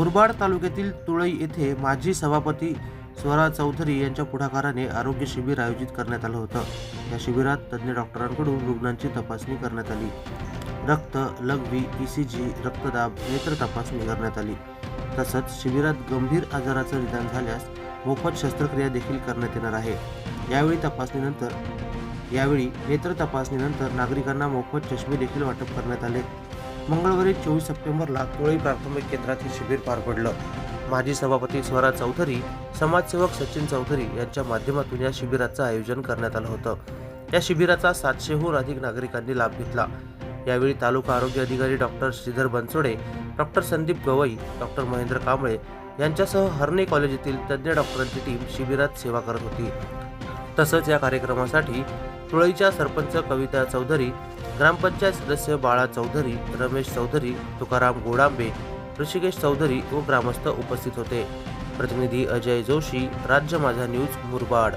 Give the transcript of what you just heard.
मुरबाड तालुक्यातील तुळई येथे माजी सभापती स्वरा चौधरी यांच्या पुढाकाराने आरोग्य शिबिर आयोजित करण्यात आलं होतं. या शिबिरात तज्ज्ञ डॉक्टरांकडून रुग्णांची तपासणी करण्यात आली. रक्त लघवी ईसीजी रक्तदाब नेत्र तपासणी करण्यात आली. तसंच शिबिरात गंभीर आजाराचं निदान झाल्यास मोफत शस्त्रक्रिया देखील करण्यात येणार आहे. यावेळी तपासणीनंतर यावेळी नेत्र तपासणीनंतर नागरिकांना मोफत चष्मे देखील वाटप करण्यात आले. मंगळवारी चोवीस सप्टेंबरला कोळी प्राथमिक केंद्रात हे शिबिर पार पडलं. माजी सभापती स्वरा चौधरी समाजसेवक सचिन चौधरी यांच्या माध्यमातून या शिबिराचं आयोजन करण्यात आलं होतं. या शिबिराचा सातशेहून अधिक नागरिकांनी लाभ घेतला. यावेळी तालुका आरोग्य अधिकारी doctor Shridhar Bansode doctor Sandeep Gawai doctor Mahendra Kamble यांच्यासह हर्णे कॉलेज येथील तज्ज्ञ डॉक्टरांची टीम शिबिरात सेवा करत होती. तसंच या कार्यक्रमासाठी तुळईच्या सरपंच कविता चौधरी ग्रामपंचायत सदस्य बाळा चौधरी रमेश चौधरी तुकाराम गोडांबे ऋषिकेश चौधरी व ग्रामस्थ उपस्थित होते. प्रतिनिधी अजय जोशी राज्य माझा न्यूज मुरबाड.